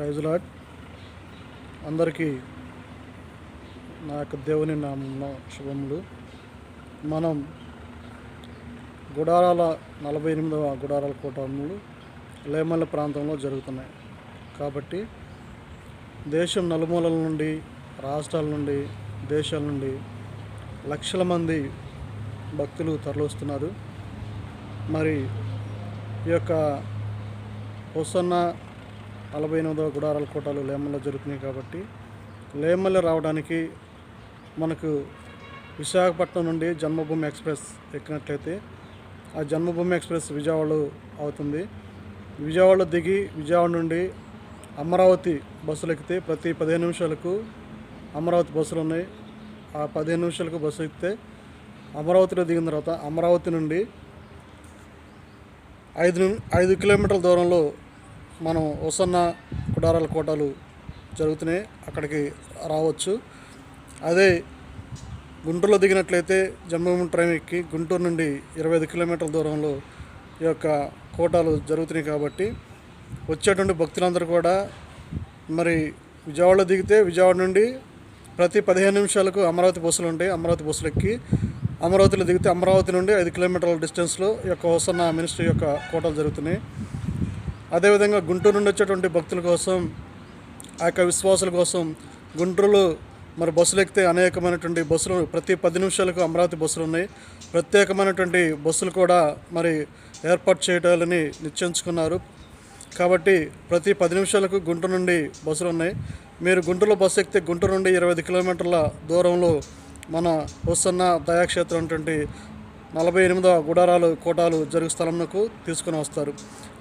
Praise lord. అందరికీ నా యొక్క దేవుని నామం శుభములు. మనం గుడారాల నలభై ఎనిమిదవ గుడారాల కూటములు లేమల్ల ప్రాంతంలో జరుగుతున్నాయి. కాబట్టి దేశం నలుమూలల నుండి రాష్ట్రాల నుండి దేశాల నుండి లక్షల మంది భక్తులు తరలిస్తున్నారు మరి ఈ యొక్క హొసన్న నలభై ఎనిమిదవ గుడారాల కోటలు లేమల్లో జరుగుతున్నాయి కాబట్టి లేమల్ల రావడానికి మనకు విశాఖపట్నం నుండి జన్మభూమి ఎక్స్ప్రెస్ ఎక్కినట్లయితే ఆ జన్మభూమి ఎక్స్ప్రెస్ విజయవాడలో అవుతుంది. విజయవాడలో దిగి విజయవాడ నుండి అమరావతి బస్సులు ఎక్కితే ప్రతి పదిహేను నిమిషాలకు అమరావతి బస్సులు ఉన్నాయి. ఆ పదిహేను నిమిషాలకు బస్సు ఎక్కితే అమరావతిలో దిగిన తర్వాత అమరావతి నుండి ఐదు ఐదు కిలోమీటర్ల దూరంలో మనం ఒసన్న కుడారాల కోటలు జరుగుతున్నాయి. అక్కడికి రావచ్చు. అదే గుంటూరులో దిగినట్లయితే జన్మభూమి ట్రైన్ ఎక్కి గుంటూరు నుండి ఇరవై ఐదు కిలోమీటర్ల దూరంలో ఈ యొక్క కోటాలు జరుగుతున్నాయి కాబట్టి వచ్చేటువంటి భక్తులందరూ కూడా మరి విజయవాడలో దిగితే విజయవాడ నుండి ప్రతి పదిహేను నిమిషాలకు అమరావతి బస్సులు ఉంటాయి. అమరావతి బస్సులు ఎక్కి అమరావతిలో దిగితే అమరావతి నుండి ఐదు కిలోమీటర్ల డిస్టెన్స్లో ఈ యొక్క హోసన్న మినిస్ట్రీ యొక్క కోటలు జరుగుతున్నాయి. అదేవిధంగా గుంటూరు నుండి వచ్చేటువంటి భక్తుల కోసం ఆ యొక్క విశ్వాసుల కోసం గుంటూరులో మరి బస్సులు ఎక్కితే అనేకమైనటువంటి బస్సులు ప్రతి పది నిమిషాలకు అమరావతి బస్సులు ఉన్నాయి. ప్రత్యేకమైనటువంటి బస్సులు కూడా మరి ఏర్పాటు చేయాలని నిశ్చయించుకున్నారు. కాబట్టి ప్రతి పది నిమిషాలకు గుంటూరు నుండి బస్సులు ఉన్నాయి. మీరు గుంటూరులో బస్సు ఎక్కితే గుంటూరు నుండి ఇరవై ఐదు కిలోమీటర్ల దూరంలో మన వస్తున్న దయాక్షేత్రం అటువంటి నలభై ఎనిమిదవ గుడారాలు కోటాలు జరుగు స్థలంకు తీసుకుని వస్తారు.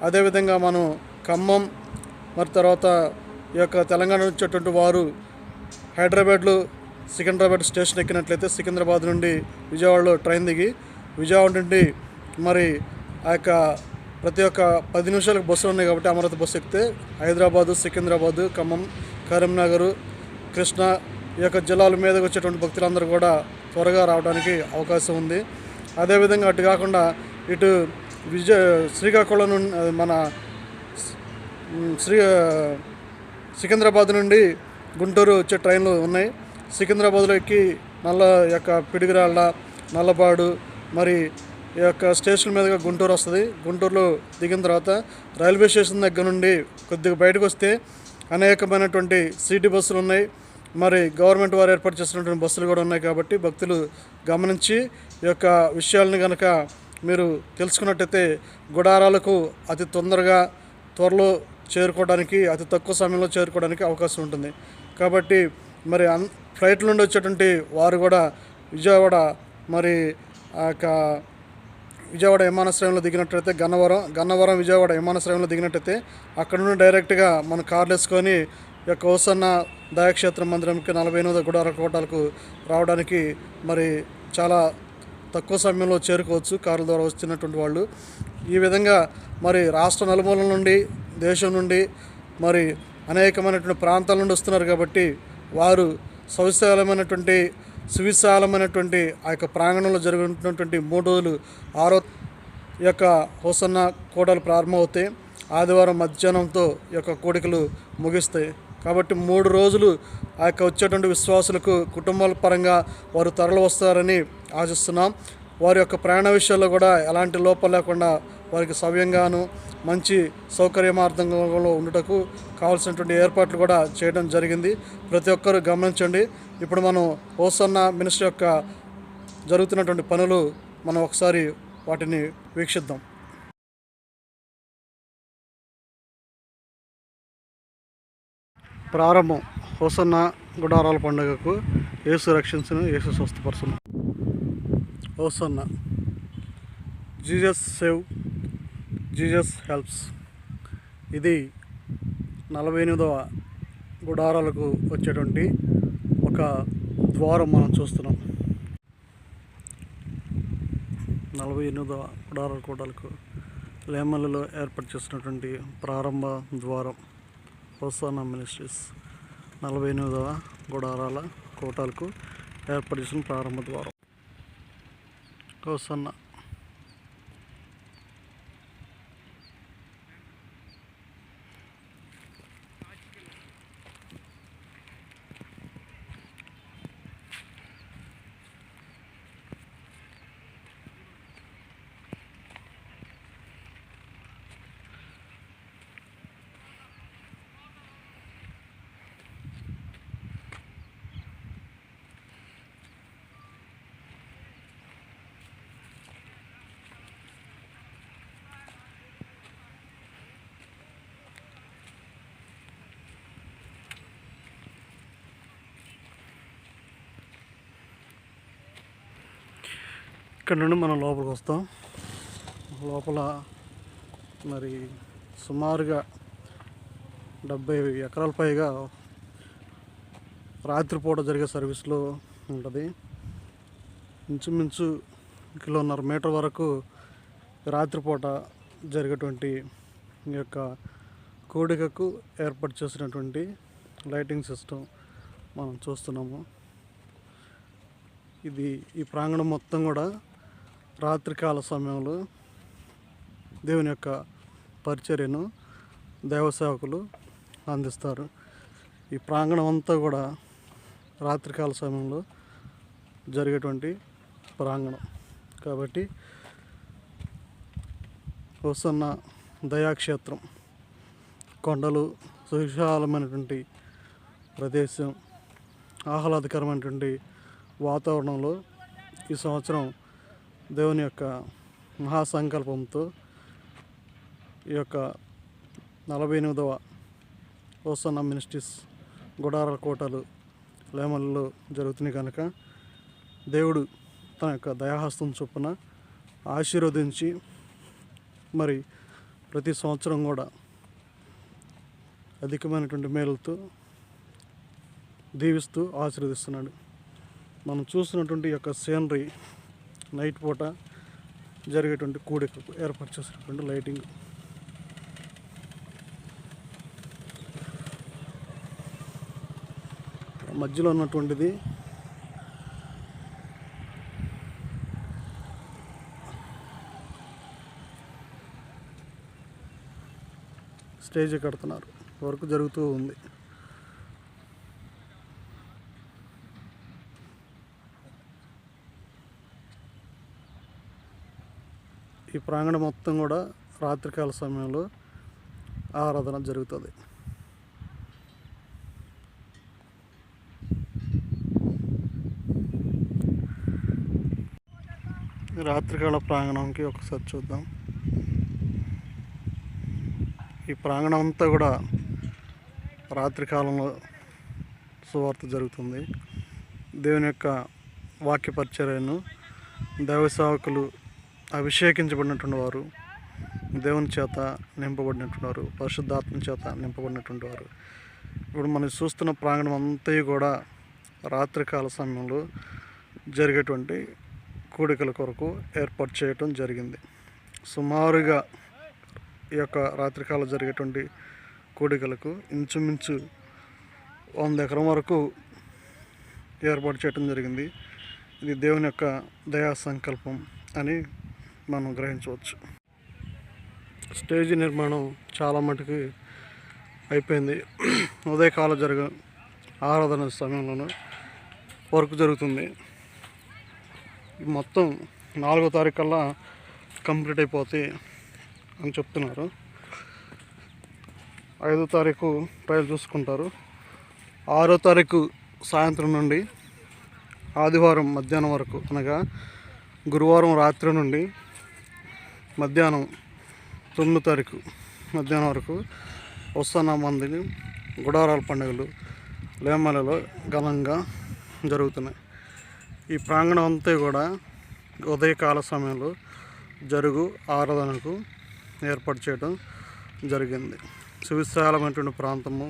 అదేవిధంగా మనం ఖమ్మం మరి తర్వాత ఈ యొక్క తెలంగాణ నుంచి వచ్చేటువంటి వారు హైదరాబాద్లో సికింద్రాబాద్ స్టేషన్ ఎక్కినట్లయితే సికింద్రాబాద్ నుండి విజయవాడలో ట్రైన్ దిగి విజయవాడ నుండి మరి ఆ యొక్క ప్రతి ఒక్క పది నిమిషాలకు బస్సులు ఉన్నాయి కాబట్టి అమరావతి బస్సు ఎక్కితే హైదరాబాదు సికింద్రాబాదు ఖమ్మం కరీంనగర్ కృష్ణ ఈ యొక్క జిల్లాల మీదకి వచ్చేటువంటి భక్తులందరూ కూడా త్వరగా రావడానికి అవకాశం ఉంది. అదేవిధంగా అటు కాకుండా ఇటు విజయ శ్రీకాకుళం నుండి మన శ్రీ సికింద్రాబాద్ నుండి గుంటూరు వచ్చే ట్రైన్లు ఉన్నాయి. సికింద్రాబాద్లో ఎక్కి నల్ల యొక్క పిడిగిరాళ్ళ నల్లపాడు మరి ఈ యొక్క స్టేషన్ మీదుగా గుంటూరు వస్తుంది. గుంటూరులో దిగిన తర్వాత రైల్వే స్టేషన్ దగ్గర నుండి కొద్దిగా బయటకు వస్తే అనేకమైనటువంటి సిటీ బస్సులు ఉన్నాయి. మరి గవర్నమెంట్ వారు ఏర్పాటు చేసినటువంటి బస్సులు కూడా ఉన్నాయి కాబట్టి భక్తులు గమనించి ఈ యొక్క విషయాలను కనుక మీరు తెలుసుకున్నట్టయితే గుడారాలకు అతి తొందరగా త్వరలో చేరుకోవడానికి అతి తక్కువ సమయంలో చేరుకోవడానికి అవకాశం ఉంటుంది. కాబట్టి మరి అన్ ఫ్లైట్ నుండి వచ్చేటువంటి వారు కూడా విజయవాడ మరి ఆ యొక్క విజయవాడ విమానాశ్రయంలో దిగినట్టయితే గన్నవరం గన్నవరం విజయవాడ విమానాశ్రయంలో దిగినట్టయితే అక్కడ నుండి డైరెక్ట్గా మన కార్లు వేసుకొని యొక్క ఓసన్న దయాక్షేత్రం మందిరంకి నలభై ఎనిమిది గుడార కోటలకు రావడానికి మరి చాలా తక్కువ సమయంలో చేరుకోవచ్చు కారుల ద్వారా వచ్చినటువంటి వాళ్ళు. ఈ విధంగా మరి రాష్ట్ర నలుమూలల నుండి దేశం నుండి మరి అనేకమైనటువంటి ప్రాంతాల నుండి వస్తున్నారు కాబట్టి వారు సవిశాలమైనటువంటి సువిశాలమైనటువంటి ఆ యొక్క ప్రాంగణంలో జరుగుతున్నటువంటి మూడు రోజులు ఆరో యొక్క హోసన్న కోటలు ప్రారంభమవుతాయి. ఆదివారం మధ్యాహ్నంతో యొక్క కోడికలు ముగిస్తాయి. కాబట్టి మూడు రోజులు ఆ యొక్క వచ్చేటువంటి విశ్వాసులకు కుటుంబాల పరంగా వారు తరలి వస్తారని ఆశిస్తున్నాం. వారి యొక్క ప్రయాణ విషయాల్లో కూడా ఎలాంటి లోపం లేకుండా వారికి సవ్యంగాను మంచి సౌకర్యమార్థంలో ఉండటకు కావాల్సినటువంటి ఏర్పాట్లు కూడా చేయడం జరిగింది. ప్రతి ఒక్కరూ గమనించండి. ఇప్పుడు మనం ఓసన్న మినిస్టర్ యొక్క జరుగుతున్నటువంటి పనులు మనం ఒకసారి వాటిని వీక్షిద్దాం. ప్రారంభం. హోసన్న గుడారాల పండుగకు యేసు రక్షించను యేసు స్వస్థపరచను. Hosanna Jesus save Jesus helps. ఇది నలభై ఎనిమిదవ గుడారాలకు వచ్చేటువంటి ఒక ద్వారం మనం చూస్తున్నాం. నలభై ఎనిమిదవ గుడారాల కూడలకు లేమల్లలో ఏర్పాటు చేసినటువంటి ప్రారంభ ద్వారం. హోసానా మినిస్ట్రీస్ నలభై ఎనిమిదవ గుడారాల కోటాలకు ఏర్పాటు చేసిన ప్రారంభ ద్వారం. హోసన్న ఇక్కడ నుండి మనం లోపలికి వస్తాం. లోపల మరి సుమారుగా డెబ్బై ఎకరాల పైగా రాత్రిపూట జరిగే సర్వీస్లో ఉంటుంది. ఇంచుమించు కిలోన్నర మీటర్ వరకు రాత్రిపూట జరిగేటువంటి ఈ యొక్క కోడికకు ఏర్పాటు చేసినటువంటి లైటింగ్ సిస్టమ్ మనం చూస్తున్నాము. ఇది ఈ ప్రాంగణం మొత్తం కూడా రాత్రికాల సమయంలో దేవుని యొక్క పరిచర్యను దేవసేవకులు అందిస్తారు. ఈ ప్రాంగణం అంతా కూడా రాత్రికాల సమయంలో జరిగేటువంటి ప్రాంగణం. కాబట్టి వస్తున్న దయాక్షేత్రం కొండలు సువిశాలమైనటువంటి ప్రదేశం ఆహ్లాదకరమైనటువంటి వాతావరణంలో ఈ సంవత్సరం దేవుని యొక్క మహాసంకల్పంతో ఈ యొక్క నలభై ఎనిమిదవ ఓసన్న మినిస్ట్రీస్ గుడారాల కోటలు లేమల్లో జరుగుతున్నాయి కనుక దేవుడు తన యొక్క దయాహస్తం చొప్పున ఆశీర్వదించి మరి ప్రతి సంవత్సరం కూడా అధికమైనటువంటి మేలుతో దీవిస్తూ ఆశీర్వదిస్తున్నాడు. మనం చూసినటువంటి ఈ యొక్క సీనరీ నైట్ పూట జరిగేటువంటి కూడికకు ఏర్పాటు చేసినటువంటి లైటింగ్. మధ్యలో ఉన్నటువంటిది స్టేజ్ కడుతున్నారు. వర్క్ జరుగుతూ ఉంది. ఈ ప్రాంగణం మొత్తం కూడా రాత్రికాల సమయంలో ఆరాధన జరుగుతుంది. రాత్రికాల ప్రాంగణంకి ఒకసారి చూద్దాం. ఈ ప్రాంగణం అంతా కూడా రాత్రికాలంలో సువార్త జరుగుతుంది. దేవుని యొక్క వాక్య పరిచర్యను దైవ సేవకులు అభిషేకించబడినటువంటి వారు దేవుని చేత నింపబడినటువంటి వారు పరిశుద్ధాత్మ చేత నింపబడినటువంటి వారు ఇప్పుడు మనం చూస్తున్న ప్రాంగణం అంతా కూడా రాత్రికాల సమయంలో జరిగేటువంటి కూడికల కొరకు ఏర్పాటు చేయటం జరిగింది. సుమారుగా ఈ యొక్క రాత్రికాలం జరిగేటువంటి కూడికలకు ఇంచుమించు వంద ఎకరం వరకు ఏర్పాటు చేయడం జరిగింది. ఇది దేవుని యొక్క దయా సంకల్పం అని మనం గ్రహించవచ్చు. స్టేజ్ నిర్మాణం చాలా మటుకు అయిపోయింది. ఉదయకాలం జరగ ఆరాధన సమయంలోనూ వర్క్ జరుగుతుంది. మొత్తం నాలుగో తారీఖు కల్లా కంప్లీట్ అయిపోతే అని చెప్తున్నారు. ఐదో తారీఖు ట్రయల్ చూసుకుంటారు. ఆరో తారీఖు సాయంత్రం నుండి ఆదివారం మధ్యాహ్నం వరకు అనగా గురువారం రాత్రి నుండి మధ్యాహ్నం తొమ్మిదో తారీఖు మధ్యాహ్నం వరకు వస్తున్న మందిని గుడారాల పండుగలు లేమలలో ఘనంగా జరుగుతున్నాయి. ఈ ప్రాంగణం అంతా కూడా ఉదయకాల సమయంలో జరుగు ఆరాధనకు ఏర్పాటు చేయడం జరిగింది. సువిశాలమైనటువంటి ప్రాంతము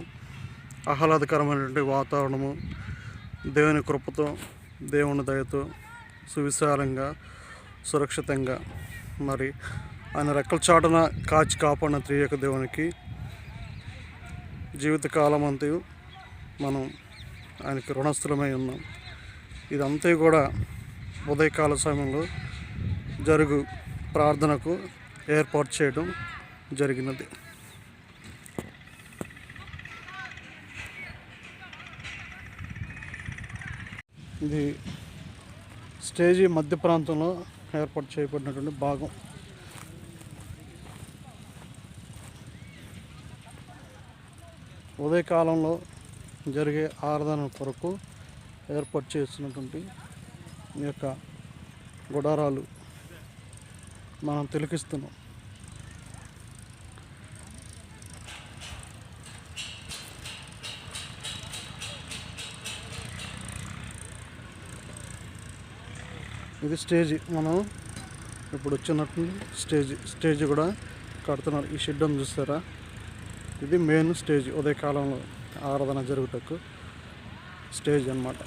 ఆహ్లాదకరమైనటువంటి వాతావరణము దేవుని కృపతో దేవుని దయతో సువిశాలంగా సురక్షితంగా మరి ఆయన రెక్కల చాటున కాచి కాపాడిన త్రియక దేవునికి జీవితకాలం అంతయు మనం ఆయనకి రుణస్థులమై ఉన్నాం. ఇదంతా కూడా ఉదయకాల సమయంలో జరుగు ప్రార్థనకు ఏర్పాటు చేయడం జరిగినది. ఇది స్టేజీ మధ్య ప్రాంతంలో ఏర్పాటు చేయబడినటువంటి భాగం. ఉదయకాలంలో జరిగే ఆరాధన కొరకు ఏర్పాటు చేసినటువంటి ఈ యొక్క గుడారాలు మనం తిలకిస్తున్నాం. ఇది స్టేజ్. మనం ఇప్పుడు వచ్చినట్టు స్టేజ్. స్టేజ్ కూడా కడుతున్నారు. ఈ షెడ్ చూస్తారా? ఇది మెయిన్ స్టేజ్ ఉదయకాలంలో ఆరాధన జరుగుటకు స్టేజ్ అన్నమాట.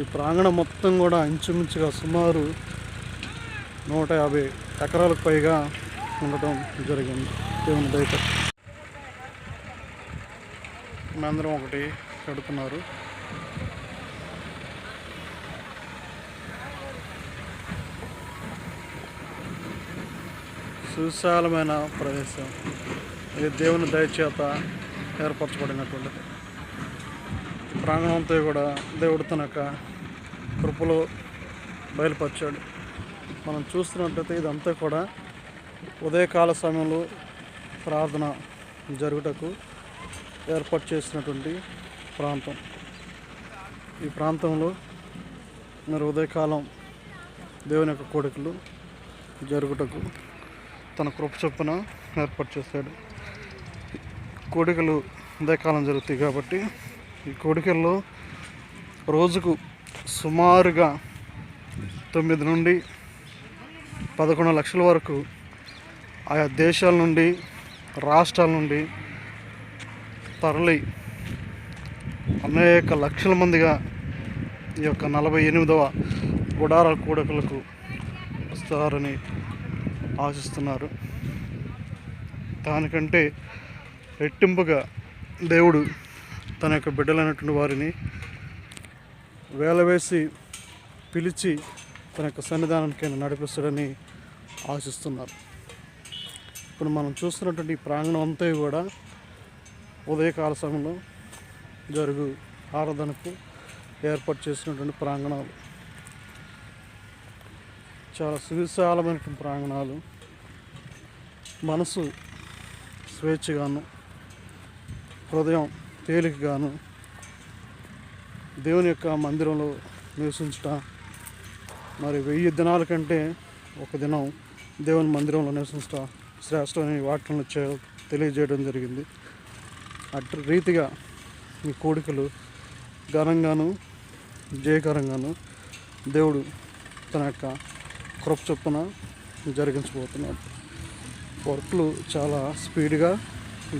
ఈ ప్రాంగణం మొత్తం కూడా ఇంచుమించుగా సుమారు నూట యాభై ఎకరాలకు పైగా ఉండటం జరిగింది. దేవుని దయతో మందిరం ఒకటి కడుతున్నారు. సువిశాలమైన ప్రదేశం. ఇది దేవుని దయచేత ఏర్పరచబడినటువంటిది ప్రాంగణం అంతా కూడా దేవుడు తన యొక్క కృపలో బయలుపరిచాడు. మనం చూస్తున్నట్లయితే ఇదంతా కూడా ఉదయకాల సమయంలో ప్రార్థన జరుగుటకు ఏర్పాటు చేసినటువంటి ప్రాంతం. ఈ ప్రాంతంలో మరి ఉదయకాలం దేవుని యొక్క కోడికలు జరుగుటకు తన కృప చొప్పున ఏర్పాటు చేశాడు. కోడికలు ఉదయకాలం జరుగుతాయి కాబట్టి ఈ కోడికల్లో రోజుకు సుమారుగా తొమ్మిది నుండి పదకొండు లక్షల వరకు ఆయా దేశాల నుండి రాష్ట్రాల నుండి తరలి అనేక లక్షల మందిగా ఈ యొక్క నలభై ఎనిమిదవ గుడార కూడకలకు వస్తారని ఆశిస్తున్నారు. దానికంటే రెట్టింపుగా దేవుడు తన యొక్క బిడ్డలైనటువంటి వారిని వేలవేసి పిలిచి తన యొక్క సన్నిధానానికైనా నడిపిస్తాడని ఆశిస్తున్నారు. ఇప్పుడు మనం చూస్తున్నటువంటి ప్రాంగణం అంతా కూడా ఉదయకాల సమయంలో జరుగు ఆరాధనకు ఏర్పాటు చేసినటువంటి ప్రాంగణాలు. చాలా సువిశాలమైనటువంటి ప్రాంగణాలు. మనసు స్వేచ్ఛగాను హృదయం తేలికగాను దేవుని యొక్క మందిరంలో నివసించుట మరి వెయ్యి దినాల కంటే ఒక దినం దేవుని మందిరంలో నివసించుట శ్రేష్టమైన వాటిని చే తెలియజేయడం జరిగింది. అటు రీతిగా ఈ కోడికలు ఘనంగాను జయకరంగాను దేవుడు తన యొక్క కృప చొప్పున జరిగించబోతున్నాడు వర్క్లు చాలా స్పీడ్గా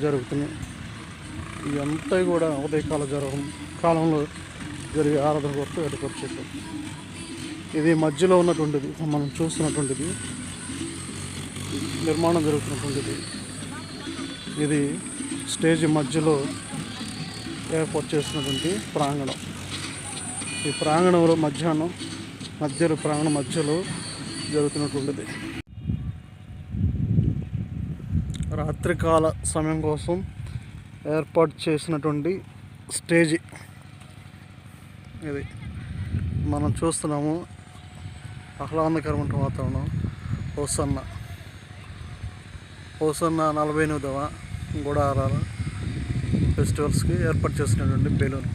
జరుగుతున్నాయి. ఇవంతా కూడా ఉదయకాల జరగడం కాలంలో జరిగే ఆరాధన కొరకు ఏర్పరిచేది ఇది మధ్యలో ఉన్నటువంటిది మనం చూస్తున్నటువంటిది నిర్మాణం జరుగుతున్నటువంటిది. ఇది స్టేజ్ మధ్యలో ఏర్పాటు చేసినటువంటి ప్రాంగణం. ఈ ప్రాంగణంలో మధ్యాహ్నం మధ్యలో ప్రాంగణం మధ్యలో జరుగుతున్నటువంటిది. రాత్రికాల సమయం కోసం ఏర్పాటు చేసినటువంటి స్టేజి. ఇది మనం చూస్తున్నాము. ఆహ్లాదకరమైన వాతావరణం. ఓసన్న. ఓసన్న నలభై ఎనిమిదవ గుడారాల ఫెస్టివల్స్కి ఏర్పాటు చేసినటువంటి బెలూన్.